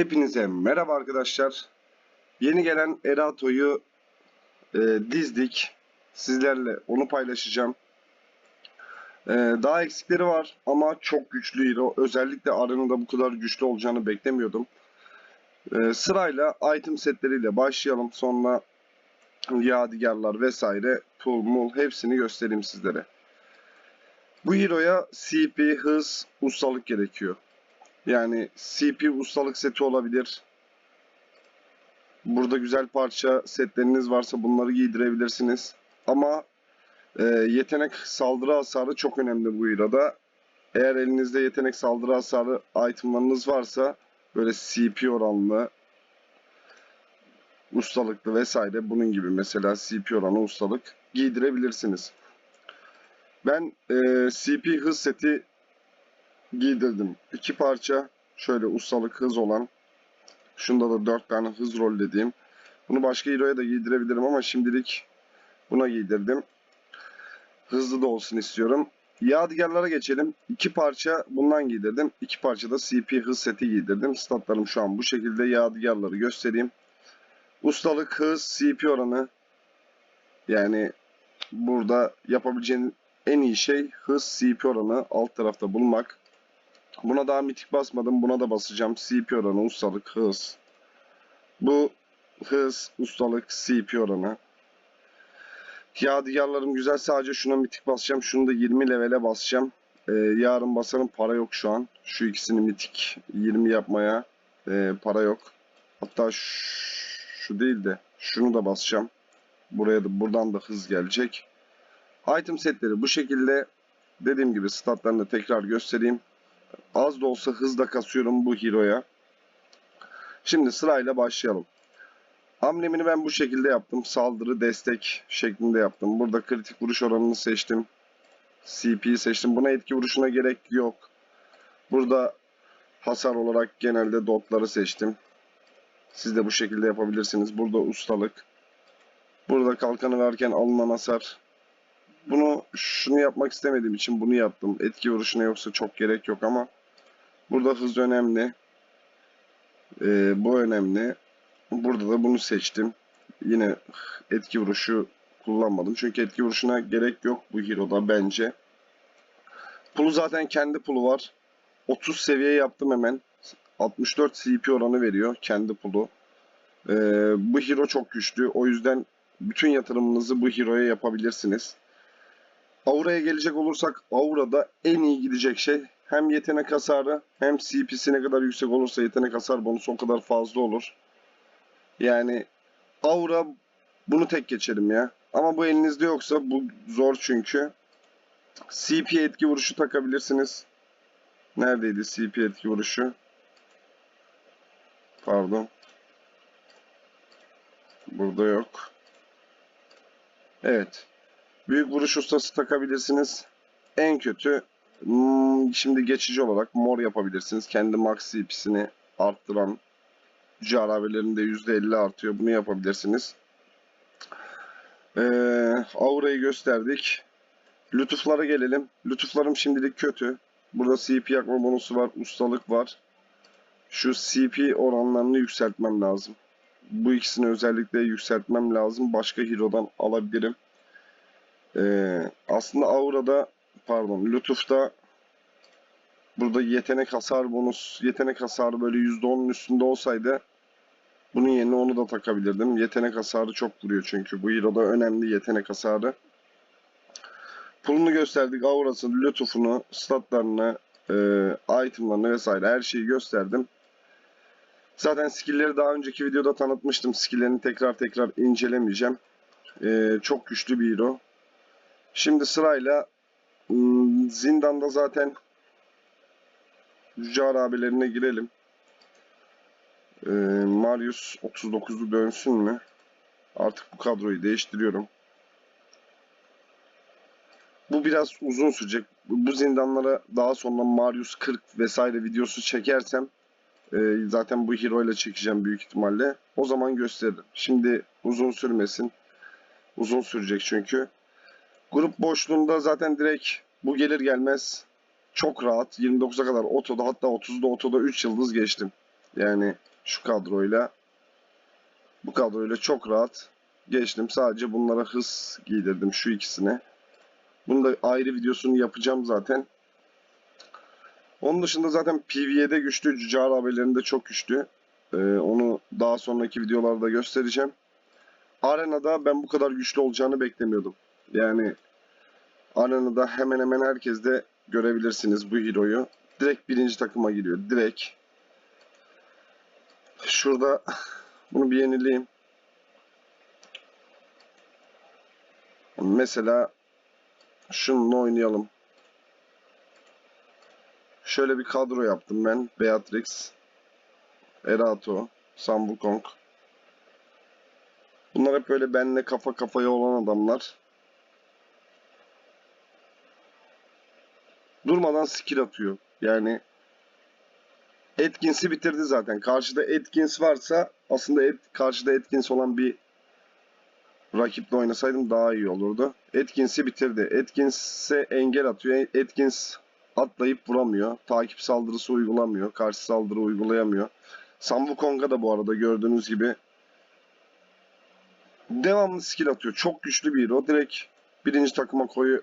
Hepinize merhaba arkadaşlar. Yeni gelen Erato'yu e, dizdik. Sizlerle onu paylaşacağım. E, daha eksikleri var ama çok güçlü hero. Özellikle arenada bu kadar güçlü olacağını beklemiyordum. E, sırayla item setleriyle başlayalım. Sonra yadigarlar vesaire, pul mul hepsini göstereyim sizlere. Bu hero'ya CP, hız, ustalık gerekiyor. Yani CP ustalık seti olabilir. Burada güzel parça setleriniz varsa bunları giydirebilirsiniz. Ama e, yetenek saldırı hasarı çok önemli bu hero'da. Eğer elinizde yetenek saldırı hasarı itemlarınız varsa böyle CP oranlı ustalıklı vesaire bunun gibi mesela CP oranı ustalık giydirebilirsiniz. Ben e, CP hız seti giydirdim. İki parça şöyle ustalık hız olan. Şunda da dört tane hız rol dediğim. Bunu başka hero'ya da giydirebilirim ama şimdilik buna giydirdim. Hızlı da olsun istiyorum. Yadigarlara geçelim. İki parça bundan giydirdim. İki parça da CP hız seti giydirdim. Statlarım şu an bu şekilde. Yadigarları göstereyim. Ustalık, hız, CP oranı. Yani burada yapabileceğin en iyi şey hız, CP oranı alt tarafta bulmak. Buna daha mitik basmadım. Buna da basacağım. CP oranı, ustalık, hız. Bu hız, ustalık, CP oranı. Yadigarlarım güzel. Sadece şuna mitik basacağım. Şunu da 20 levele basacağım. Ee, yarın basarım. Para yok şu an. Şu ikisini mitik 20 yapmaya e, para yok. Hatta şu, değil de şunu da basacağım. Buraya da buradan da hız gelecek. Item setleri bu şekilde. Dediğim gibi statlarını tekrar göstereyim. Az da olsa hızla kasıyorum bu hero'ya. Şimdi sırayla başlayalım. Hamlemini ben bu şekilde yaptım. Saldırı, destek şeklinde yaptım. Burada kritik vuruş oranını seçtim. CP'yi seçtim. Buna etki vuruşuna gerek yok. Burada hasar olarak genelde dotları seçtim. Siz de bu şekilde yapabilirsiniz. Burada ustalık. Burada kalkanı verken alınan hasar. Bunu şunu yapmak istemediğim için bunu yaptım. Etki vuruşuna yoksa çok gerek yok ama burada hız önemli. Ee, bu önemli. Burada da bunu seçtim. Yine etki vuruşu kullanmadım. Çünkü etki vuruşuna gerek yok bu hero'da bence. Pulu zaten kendi pulu var. 30 seviye yaptım hemen. 64 CP oranı veriyor kendi pulu. Ee, bu hero çok güçlü. O yüzden bütün yatırımınızı bu hero'ya yapabilirsiniz. Aura'ya gelecek olursak Aura'da en iyi gidecek şey hem yetenek hasarı hem CP'si ne kadar yüksek olursa yetenek hasar bonusu o kadar fazla olur. Yani Aura bunu tek geçelim ya. Ama bu elinizde yoksa bu zor çünkü. CP etki vuruşu takabilirsiniz. Neredeydi CP etki vuruşu? Pardon. Burada yok. Evet. Büyük vuruş ustası takabilirsiniz. En kötü hmm, şimdi geçici olarak mor yapabilirsiniz. Kendi max CP'sini arttıran carabelerinde %50 artıyor. Bunu yapabilirsiniz. Ee, aurayı gösterdik. Lütuflara gelelim. Lütuflarım şimdilik kötü. Burada CP yakma bonusu var. Ustalık var. Şu CP oranlarını yükseltmem lazım. Bu ikisini özellikle yükseltmem lazım. Başka hero'dan alabilirim. Ee, aslında Aura'da pardon Lütuf'ta burada yetenek hasar bonus yetenek hasarı böyle %10'un üstünde olsaydı bunun yerine onu da takabilirdim. Yetenek hasarı çok vuruyor çünkü bu hero'da önemli yetenek hasarı. Pulunu gösterdik. Aura'sını, lütufunu, statlarını, e, itemlarını vesaire her şeyi gösterdim. Zaten skill'leri daha önceki videoda tanıtmıştım. Skill'lerini tekrar tekrar incelemeyeceğim. E, çok güçlü bir hero. Şimdi sırayla ım, zindanda zaten Yüce abilerine girelim. Ee, Marius 39'lu dönsün mü? Artık bu kadroyu değiştiriyorum. Bu biraz uzun sürecek. Bu zindanlara daha sonra Marius 40 vesaire videosu çekersem e, zaten bu hero ile çekeceğim büyük ihtimalle. O zaman gösteririm. Şimdi uzun sürmesin. Uzun sürecek çünkü. Grup boşluğunda zaten direkt bu gelir gelmez çok rahat 29'a kadar otoda hatta 30'da otoda 3 yıldız geçtim. Yani Şu kadroyla bu kadroyla çok rahat geçtim. Sadece bunlara hız giydirdim şu ikisine. Bunu da ayrı videosunu yapacağım zaten. Onun dışında zaten PvE'de güçlü, Cücar abilerinde çok güçlü. Ee, onu daha sonraki videolarda göstereceğim. Arenada ben bu kadar güçlü olacağını beklemiyordum. Yani arenada hemen hemen herkes de görebilirsiniz bu hero'yu. Direkt birinci takıma giriyor. Direkt. Şurada bunu bir yenileyim. Mesela şununla oynayalım. Şöyle bir kadro yaptım ben. Beatrix, Erato, Sam Wukong. Bunlar hep böyle benimle kafa kafaya olan adamlar. Durmadan skill atıyor. Yani Atkins'i bitirdi zaten. Karşıda Atkins varsa aslında et, karşıda Atkins olan bir rakiple oynasaydım daha iyi olurdu. Atkins'i bitirdi. Atkins'e engel atıyor. Atkins atlayıp vuramıyor. Takip saldırısı uygulamıyor. Karşı saldırı uygulayamıyor. Sam Wukong'a da bu arada gördüğünüz gibi devamlı skill atıyor. Çok güçlü bir hero. Direkt birinci takıma koyu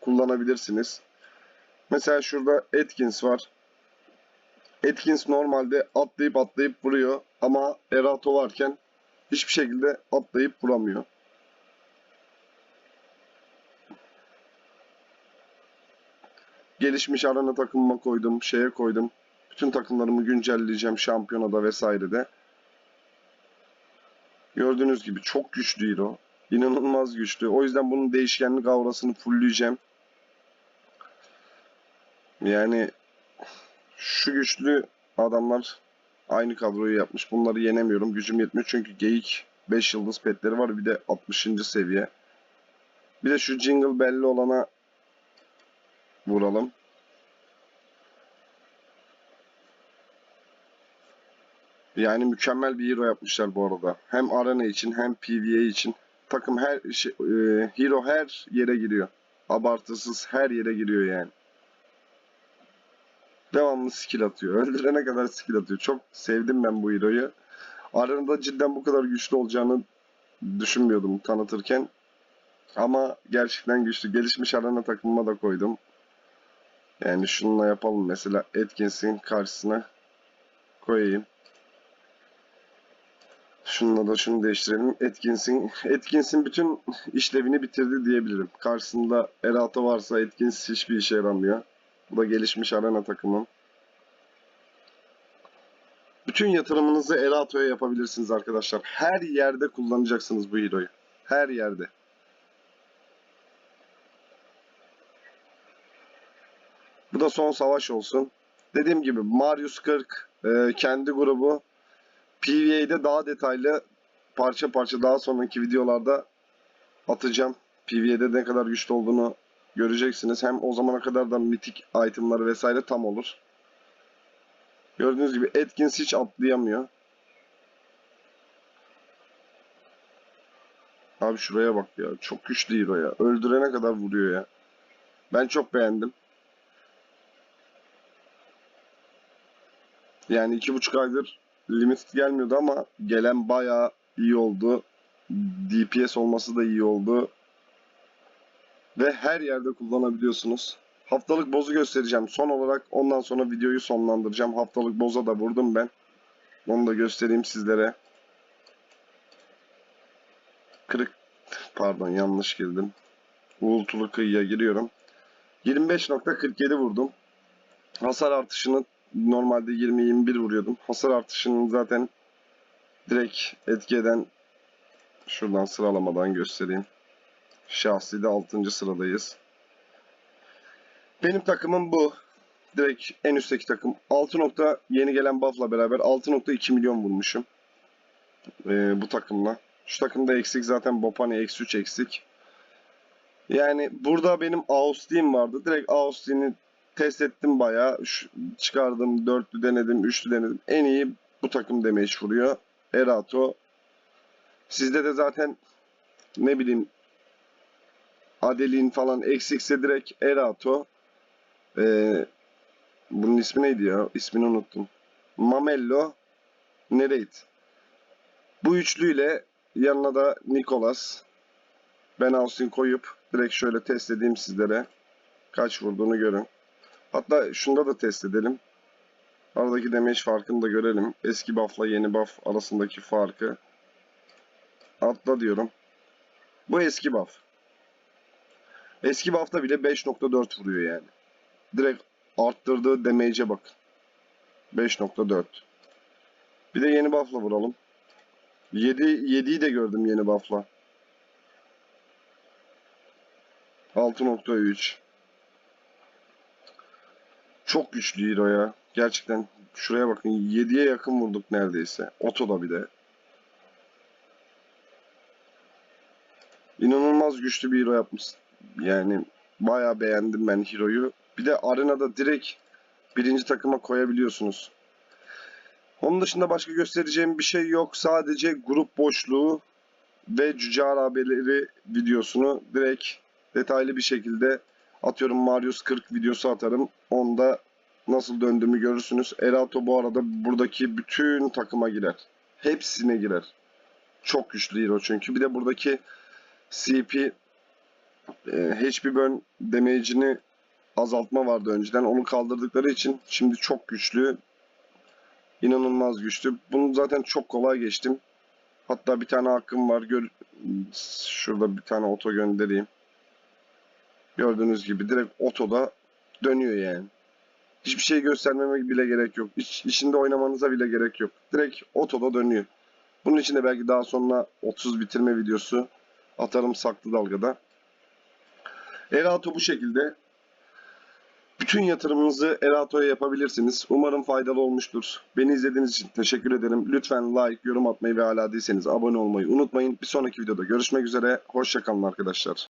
kullanabilirsiniz. Mesela şurada Atkins var. Atkins normalde atlayıp atlayıp vuruyor ama Erato varken hiçbir şekilde atlayıp vuramıyor. Gelişmiş arena takımıma koydum, şeye koydum. Bütün takımlarımı güncelleyeceğim şampiyonada vesairede. Gördüğünüz gibi çok güçlü hero. İnanılmaz güçlü. O yüzden bunun değişkenlik aurasını fullleyeceğim. Yani şu güçlü adamlar aynı kadroyu yapmış. Bunları yenemiyorum. Gücüm yetmiyor çünkü geyik 5 yıldız petleri var. Bir de 60. seviye. Bir de şu jingle belli olana vuralım. Yani mükemmel bir hero yapmışlar bu arada. Hem arena için hem PvE için. Takım her şey, e, hero her yere giriyor. Abartısız her yere giriyor yani. Devamlı skill atıyor. Öldürene kadar skill atıyor. Çok sevdim ben bu hero'yu. Arenada cidden bu kadar güçlü olacağını düşünmüyordum tanıtırken. Ama gerçekten güçlü. Gelişmiş arena takımıma da koydum. Yani şununla yapalım. Mesela Atkins'in karşısına koyayım. Şununla da şunu değiştirelim. Atkins'in Atkins'in bütün işlevini bitirdi diyebilirim. Karşısında Erato varsa Atkins hiçbir işe yaramıyor. Bu da gelişmiş arena takımım. Bütün yatırımınızı Erato'ya yapabilirsiniz arkadaşlar. Her yerde kullanacaksınız bu hero'yu. Her yerde. Bu da son savaş olsun. Dediğim gibi Marius 40 e, kendi grubu PvE'de daha detaylı parça parça daha sonraki videolarda atacağım. PvE'de ne kadar güçlü olduğunu göreceksiniz. Hem o zamana kadar da mitik itemları vesaire tam olur. Gördüğünüz gibi Atkins hiç atlayamıyor. Abi şuraya bak ya. Çok güçlü hero ya. Öldürene kadar vuruyor ya. Ben çok beğendim. Yani iki buçuk aydır limit gelmiyordu ama gelen bayağı iyi oldu. DPS olması da iyi oldu. Ve her yerde kullanabiliyorsunuz. Haftalık bozu göstereceğim. Son olarak ondan sonra videoyu sonlandıracağım. Haftalık boza da vurdum ben. Onu da göstereyim sizlere. Kırık pardon yanlış girdim. Uğultulu kıyıya giriyorum. 25.47 vurdum. Hasar artışını normalde 20-21 vuruyordum. Hasar artışının zaten direkt etki eden şuradan sıralamadan göstereyim. Şahsi'de 6. sıradayız. Benim takımım bu. Direkt en üstteki takım. 6 nokta yeni gelen buff'la beraber 6.2 milyon vurmuşum. Ee, bu takımla. Şu takımda eksik zaten Bopani eksi 3 eksik. Yani burada benim Austin vardı. Direkt Austin'i test ettim bayağı. Şu, çıkardım. Dörtlü denedim. Üçlü denedim. En iyi bu takım damage vuruyor. Erato. Sizde de zaten ne bileyim Adelin falan eksikse direkt Erato. Ee, bunun ismi neydi ya? İsmini unuttum. Mamello. Nereit. Bu üçlüyle yanına da Nicolas, Ben Austin koyup direkt şöyle test edeyim sizlere. Kaç vurduğunu görün. Hatta şunda da test edelim. Aradaki damage farkını da görelim. Eski buff'la yeni buff arasındaki farkı. Atla diyorum. Bu eski buff. Eski buff'ta bile 5.4 vuruyor yani. Direkt arttırdığı damage'e bakın. 5.4. Bir de yeni buff'la vuralım. 7 7'yi de gördüm yeni buff'la. 6.3 Çok güçlü hero ya. Gerçekten şuraya bakın 7'ye yakın vurduk neredeyse. Otoda bir de. İnanılmaz güçlü bir hero yapmış. Yani bayağı beğendim ben hero'yu. Bir de arenada direkt birinci takıma koyabiliyorsunuz. Onun dışında başka göstereceğim bir şey yok. Sadece grup boşluğu ve cüce harabeleri videosunu direkt detaylı bir şekilde atıyorum Marius 40 videosu atarım. Onda nasıl döndüğümü görürsünüz. Erato bu arada buradaki bütün takıma girer. Hepsine girer. Çok güçlü hero çünkü. Bir de buradaki CP e, HP burn damage'ini azaltma vardı önceden. Onu kaldırdıkları için şimdi çok güçlü. İnanılmaz güçlü. Bunu zaten çok kolay geçtim. Hatta bir tane hakkım var. Gör Şurada bir tane oto göndereyim. Gördüğünüz gibi direkt otoda dönüyor yani. Hiçbir şey göstermeme bile gerek yok. İç, içinde oynamanıza bile gerek yok. Direkt otoda dönüyor. Bunun için de belki daha sonra 30 bitirme videosu atarım saklı dalgada. Erato bu şekilde. Bütün yatırımınızı Erato'ya yapabilirsiniz. Umarım faydalı olmuştur. Beni izlediğiniz için teşekkür ederim. Lütfen like, yorum atmayı ve hala değilseniz abone olmayı unutmayın. Bir sonraki videoda görüşmek üzere. Hoşçakalın arkadaşlar.